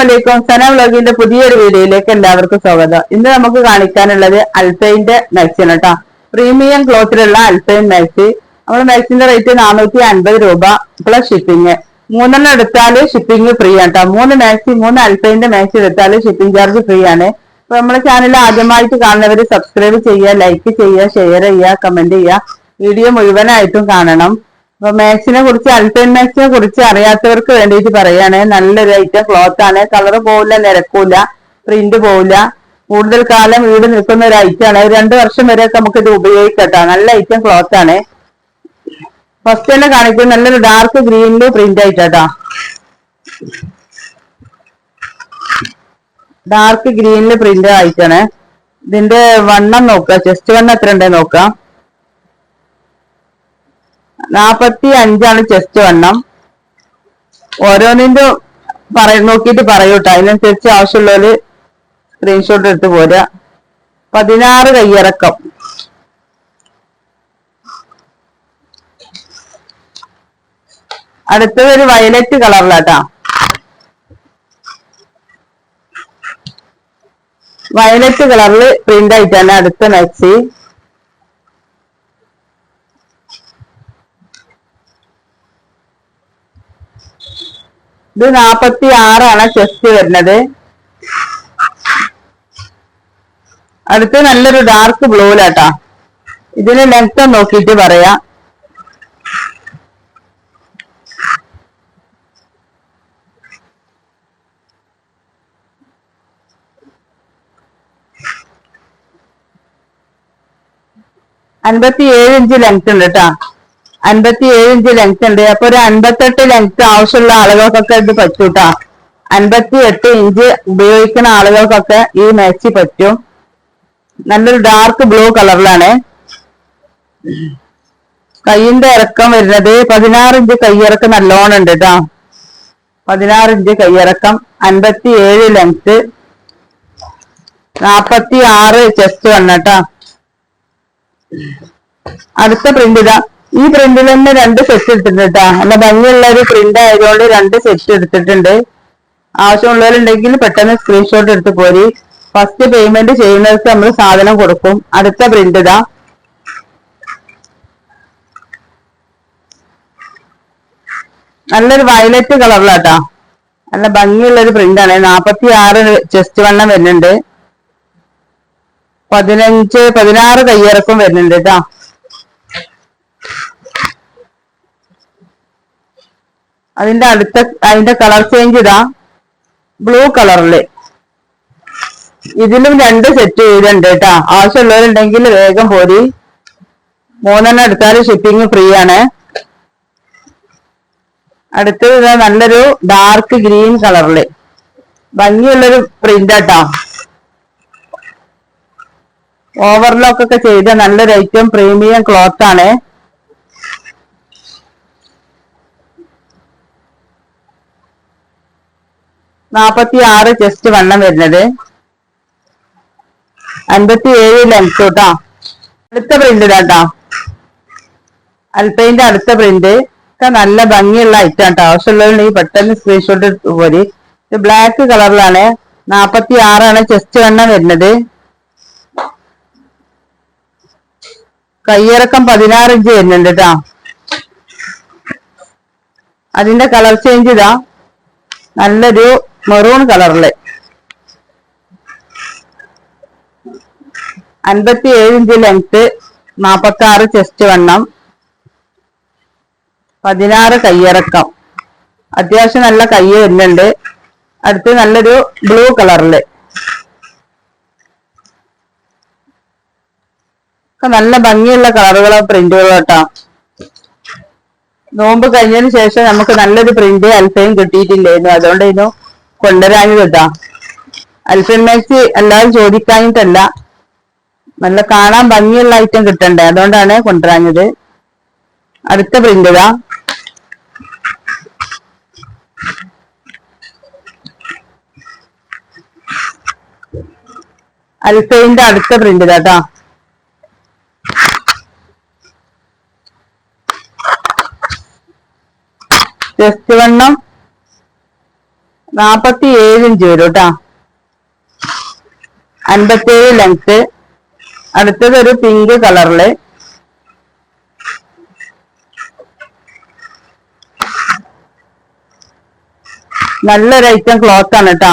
അസ്സലാമലൈക്കും. സന വ്ലോഗിന്റെ പുതിയൊരു വീഡിയോയിലേക്ക് എല്ലാവർക്കും സ്വാഗതം. ഇന്ന് നമുക്ക് കാണിക്കാനുള്ളത് അൽഫൈന്റെ മാക്സിയാണ് കേട്ടോ പ്രീമിയം ക്ലോത്തിലുള്ള അൽഫൈൻ മാക്സി നമ്മുടെ മാക്സിന്റെ റേറ്റ് നാനൂറ്റി അൻപത് രൂപ പ്ലസ് ഷിപ്പിംഗ് മൂന്നെണ്ണം എടുത്താൽ ഷിപ്പിംഗ് ഫ്രീ ആണ് കേട്ടോ മൂന്ന് മാക്സി മൂന്ന് അൽഫൈന്റെ മാക്സി എടുത്താൽ ഷിപ്പിംഗ് ചാർജ് ഫ്രീ ആണ്. അപ്പൊ നമ്മുടെ ചാനൽ ആദ്യമായിട്ട് കാണുന്നവർ സബ്സ്ക്രൈബ് ചെയ്യുക ലൈക്ക് ചെയ്യുക ഷെയർ ചെയ്യുക കമന്റ് ചെയ്യുക. വീഡിയോ മുഴുവനായിട്ടും കാണണം. അപ്പൊ മാക്സിനെ കുറിച്ച് അൽഫൈൻ മാക്സിനെ കുറിച്ച് അറിയാത്തവർക്ക് വേണ്ടിയിട്ട് പറയാണ് നല്ലൊരു ഐറ്റം ക്ലോത്ത് ആണ്. കളർ പോവില്ല നിരക്കൂല പ്രിന്റ് പോവില്ല. കൂടുതൽ കാലം വീട് നിൽക്കുന്ന ഒരു ഐറ്റം ആണ്. രണ്ടു വർഷം വരെ നമുക്ക് ഇത് ഉപയോഗിക്കട്ടോ. നല്ല ഐറ്റം ക്ലോത്ത് ആണ്. ഫസ്റ്റ് തന്നെ കാണിക്കുന്നത് നല്ലൊരു ഡാർക്ക് ഗ്രീനിൽ പ്രിന്റ് ആയിട്ടാ ഡാർക്ക് ഗ്രീനിൽ പ്രിന്റ് ആയിട്ടാണ്. ഇതിന്റെ വണ്ണം നോക്കുക. ചെസ്റ്റ് വണ്ണം എത്ര ഉണ്ടെന്ന് നോക്കാം നാപ്പത്തി അഞ്ചാണ് ചെസ്റ്റ് വണ്ണം. ഓരോന്നിന്റെ പറ നോക്കിയിട്ട് പറയൂട്ടോ അതിനനുസരിച്ച് ആവശ്യമുള്ളവര് സ്ക്രീൻഷോട്ട് എടുത്ത് പോരാ പതിനാറ് കയ്യിറക്കം. അടുത്തത് ഒരു വയലറ്റ് കളറിലാട്ടാ വയലറ്റ് കളറിൽ പ്രിന്റ് ആയിട്ടാണ് അടുത്ത മാക്സി ഇത് നാപ്പത്തി ആറാണ് ചെസ്റ്റ് വരുന്നത്. അടുത്ത് നല്ലൊരു ഡാർക്ക് ബ്ലൂലാട്ടാ ഇതിന് ലെങ്ത് നോക്കിയിട്ട് പറയാ. അൻപത്തി ഏഴ് ഇഞ്ച് ലെങ്ത് ഉണ്ട് കേട്ടാ അൻപത്തി ഏഴ് ഇഞ്ച് ലെങ്ത് ഉണ്ട്. അപ്പൊ ഒരു അൻപത്തെട്ട് ലെങ്ത് ആവശ്യമുള്ള ആളുകൾക്കൊക്കെ ഇത് പറ്റൂട്ടാ. അൻപത്തി എട്ട് ഇഞ്ച് ഉപയോഗിക്കുന്ന ആളുകൾക്കൊക്കെ ഈ മാക്സി പറ്റും. നല്ലൊരു ഡാർക്ക് ബ്ലൂ കളറിലാണ് കൈയിന്റെ ഇറക്കം വരുന്നത് പതിനാറ് ഇഞ്ച് കയ്യിറക്കം നല്ലോണം ഉണ്ട് കേട്ടോ പതിനാറ് ഇഞ്ച് കയ്യിറക്കം അൻപത്തി ഏഴ് ലെങ്ത് നാപ്പത്തി ആറ് ചെസ്റ്റ് വന്നട്ടോ അടുത്ത പ്രിന്റ് ഇതാ. ഈ പ്രിന്റിൽ തന്നെ രണ്ട് സെറ്റ് എടുത്തിട്ടുണ്ട് കേട്ടോ നല്ല ഭംഗിയുള്ള ഒരു പ്രിന്റ് ആയതുകൊണ്ട് രണ്ട് സെറ്റ് എടുത്തിട്ടുണ്ട്. ആവശ്യമുള്ളവരുണ്ടെങ്കിൽ പെട്ടെന്ന് സ്ക്രീൻഷോട്ട് എടുത്ത് പോരി. ഫസ്റ്റ് പേയ്മെന്റ് ചെയ്യുന്നവർക്ക് നമ്മൾ സാധനം കൊടുക്കും. അടുത്ത പ്രിന്റ് ഇതാ. നല്ലൊരു വയലറ്റ് കളറിലാട്ടാ നല്ല ഭംഗിയുള്ള ഒരു പ്രിന്റ് ആണ്. നാപ്പത്തി ആറ് ചെസ്റ്റ് വണ്ണം വരുന്നുണ്ട്. പതിനഞ്ച് പതിനാറ് കയ്യിറക്കം വരുന്നുണ്ട് കേട്ടാ അതിന്റെ അടുത്ത അതിന്റെ കളർ ചേഞ്ച് ഇതാ ബ്ലൂ കളറിൽ ഇതിലും രണ്ട് സെറ്റ് ചെയ്തിട്ടുണ്ട് കേട്ടാ. ആവശ്യമുള്ളവരുണ്ടെങ്കിൽ വേഗം പോരി. മൂന്നെണ്ണം എടുത്താൽ ഷിപ്പിംഗ് ഫ്രീ ആണ്. അടുത്തത് ഇതാ നല്ലൊരു ഡാർക്ക് ഗ്രീൻ കളറിൽ ഭംഗിയുള്ളൊരു പ്രിന്റ് ആട്ടാ. ഓവർലോക്ക് ഒക്കെ ചെയ്ത നല്ലൊരു ഐറ്റം പ്രീമിയം ക്ലോത്ത് ആണ്. നാപ്പത്തി ആറ് ചെസ്റ്റ് വണ്ണം വരുന്നത്. അൻപത്തി ഏഴ് ലെങ്ത് കേട്ടോ അടുത്ത പ്രിന്റ് ഇതാട്ടോ അൽപ്പൈന്റെ അടുത്ത പ്രിന്റ് ഒക്കെ നല്ല ഭംഗിയുള്ള ഐറ്റം കേട്ടോ ആവശ്യമുള്ളവരുണ്ടെങ്കിൽ പെട്ടെന്ന് സ്ക്രീൻഷോട്ട് എടുത്തു പോരി. ഇത് ബ്ലാക്ക് കളറിലാണ് നാപ്പത്തി ആറാണ് ചെസ്റ്റ് വണ്ണം വരുന്നത്. കയ്യിറക്കം പതിനാറ് ഇഞ്ച് വരുന്നുണ്ട് കേട്ടോ അതിന്റെ കളർ ചേഞ്ച് ഇതാ. നല്ലൊരു മെറൂൺ കളറിൽ അൻപത്തി ഏഴ് ഇഞ്ച് ലെങ്ത് നാപ്പത്തി ആറ് ചെസ്റ്റ് വണ്ണം പതിനാറ് കയ്യിറക്കം. അത്യാവശ്യം നല്ല കയ്യ് വരുന്നുണ്ട്. അടുത്ത് നല്ലൊരു ബ്ലൂ കളറിൽ നല്ല ഭംഗിയുള്ള കളറുകളോ പ്രിന്റുകളോ കേട്ടോ നോമ്പ് കഴിഞ്ഞതിന് ശേഷം നമുക്ക് നല്ലൊരു പ്രിന്റ് അല്പയും കിട്ടിയിട്ടില്ലായിരുന്നു അതുകൊണ്ടായിരുന്നു കൊണ്ടുവരാഞ്ഞത് കേട്ടാ അൽഫിൻമേക്ക് എല്ലാവരും ചോദിക്കാഞ്ഞിട്ടല്ല. നല്ല കാണാൻ ഭംഗിയുള്ള ഐറ്റം കിട്ടണ്ടേ? അതുകൊണ്ടാണ് കൊണ്ടുവരാഞ്ഞത്. അടുത്ത പ്രിന്റ് ഇതാ. അൽഫൈന്റെ അടുത്ത പ്രിന്റ് ഇതാ ജസ്റ്റ് വണ്ണം നാപ്പത്തി ഏഴ് ഇഞ്ച് വരും കേട്ടാ അൻപത്തേഴ് ലെങ്ത് അടുത്തത് ഒരു പിങ്ക് കളറിൽ നല്ലൊരു ഐറ്റം ക്ലോത്ത് ആണ് കേട്ടോ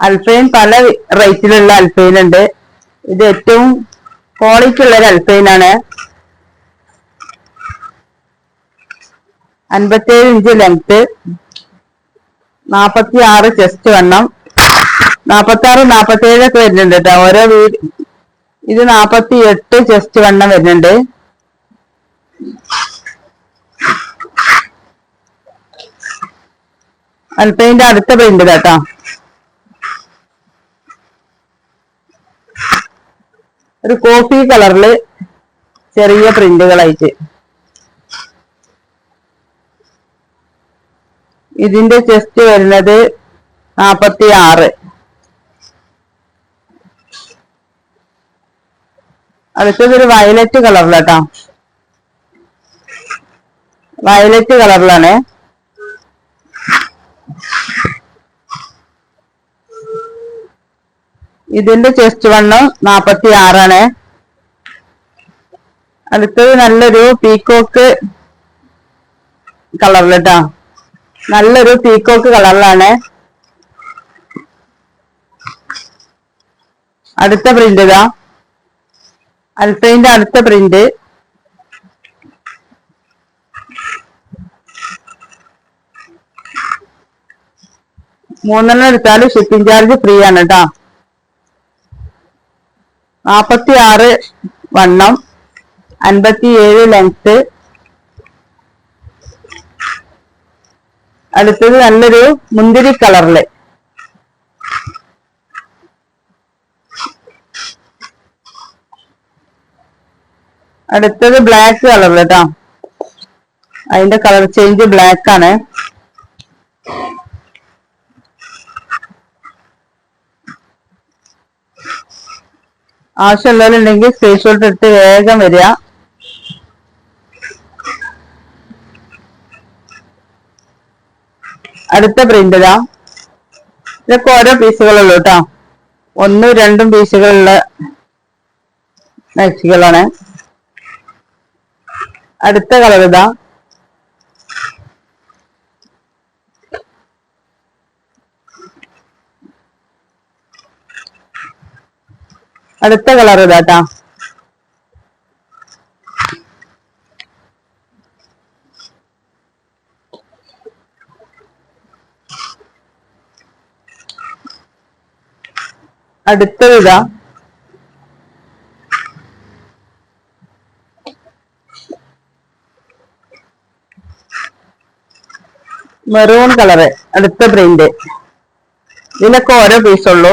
അൽഫൈൻ പല റേറ്റിലുള്ള അൽഫൈൻ ഉണ്ട് ഇത് ഏറ്റവും ക്വാളിറ്റി ഉള്ള അൽഫൈൻ അൻപത്തേഴ് ഇഞ്ച് ലെങ്ത് നാപ്പത്തി ആറ് ചെസ്റ്റ് വണ്ണം. നാപ്പത്തി ആറ് നാപ്പത്തി ഏഴൊക്കെ വരുന്നുണ്ട് കേട്ടോ ഓരോ വീട് ഇത് നാപ്പത്തി എട്ട് ചെസ്റ്റ് വണ്ണം വരുന്നുണ്ട്. അൽപ്പതിന്റെ അടുത്ത പെയിന്റ് കേട്ടോ. ഒരു കോഫി കളറിൽ ചെറിയ പ്രിന്റുകളായിട്ട് ഇതിന്റെ ചെസ്റ്റ് വരുന്നത് നാപ്പത്തി ആറ് അടുത്തതൊരു വയലറ്റ് കളറിലാട്ടോ വയലറ്റ് കളറിലാണ് ഇതിന്റെ ചെസ്റ്റ് വണ്ണം നാപ്പത്തി ആറാണ് അടുത്തത് നല്ലൊരു പീക്കോക്ക് കളറിലിട്ടാ നല്ലൊരു പീക്കോക്ക് കളറിലാണ് അടുത്ത പ്രിന്റ് ഇതാ. അൽഫൈന്റെ അടുത്ത പ്രിന്റ് മൂന്നെണ്ണം എടുത്താലും ഷിപ്പിംഗ് ചാർജ് ഫ്രീ ആണ് കേട്ടോ. നാപ്പത്തി ആറ് വണ്ണം അൻപത്തി ഏഴ് ലെങ്ത് അടുത്തത് നല്ലൊരു മുന്തിരി കളറിൽ. അടുത്തത് ബ്ലാക്ക് കളറിൽ കേട്ടോ അതിന്റെ കളർ ചേഞ്ച് ബ്ലാക്ക് ആണ്. ആവശ്യമുള്ളവരുണ്ടെങ്കിൽ സ്ക്രീൻഷോട്ട് എടുത്ത് വേഗം വരിക. അടുത്ത പ്രിന്റ് ഇതാ. ഇതൊക്കെ ഓരോ പീസുകളുള്ളൂ കേട്ടോ ഒന്നും രണ്ടും പീസുകളുള്ള മാക്സികളാണ് അടുത്ത കളർ ഇതാ. അടുത്ത കളർ ഇതാട്ടാ അടുത്തത് മെറൂൺ കളറ് അടുത്ത പ്രിന്റ് ഇതിനൊക്കെ ഓരോ പീസുള്ളൂ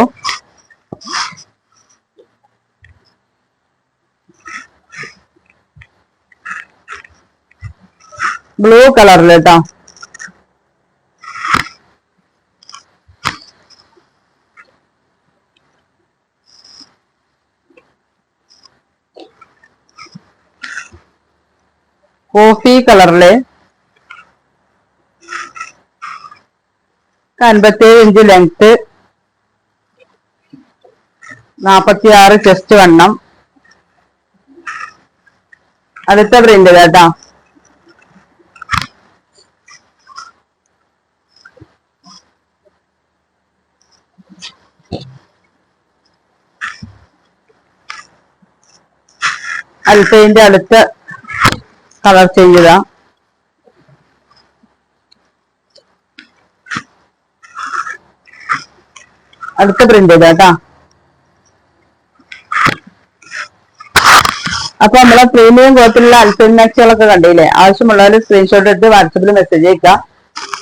ബ്ലൂ കളറിൽ കേട്ടോ കോഫി കളറിൽ അൻപത്തേഴ് ഇഞ്ച് ലെങ്ത് നാപ്പത്തി ആറ് ചെസ്റ്റ് വണ്ണം. അടുത്ത പ്രിന്റ് കേട്ടാ. അൽഫൈന്റെ അടുത്ത കളർ ചെയ്യുക അടുത്ത പ്രിന്റ് ചെയ്ത കേട്ടാ. അപ്പൊ നമ്മളെ പ്രീമിയം കോത്തിലുള്ള അൽഫിൻ മാക്സുകളൊക്കെ കണ്ടില്ലേ? ആവശ്യമുള്ളവർ സ്ക്രീൻഷോട്ട് എടുത്ത് വാട്സപ്പിൽ മെസ്സേജ് അയക്കുക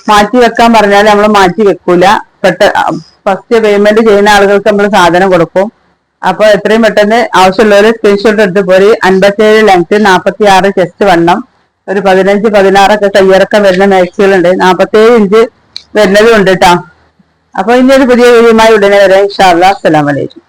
മാറ്റി വെക്കാൻ പറഞ്ഞാൽ നമ്മൾ മാറ്റി വെക്കൂല. പെട്ട ഫസ്റ്റ് പേയ്മെന്റ് ചെയ്യുന്ന ആളുകൾക്ക് നമ്മൾ സാധനം കൊടുക്കും. അപ്പൊ എത്രയും പെട്ടെന്ന് ആവശ്യമുള്ളവർ സ്ക്രീൻഷോട്ട് എടുത്ത് പോയി അൻപത്തിയേഴ് ലെങ്ത് നാൽപ്പത്തി ആറ് ചെസ്റ്റ് വണ്ണം. ഒരു പതിനഞ്ച് പതിനാറൊക്കെ കയ്യിറക്കം വരുന്ന മാക്സികളുണ്ട്. നാൽപ്പത്തിയേഴ് ഇഞ്ച് വരുന്നതും ഉണ്ട് കേട്ടോ അപ്പൊ ഇനി ഒരു പുതിയ വീഡിയോയുമായി ഉടനെ വരാം. അല്ലാ അസ്സലാമലൈക്കും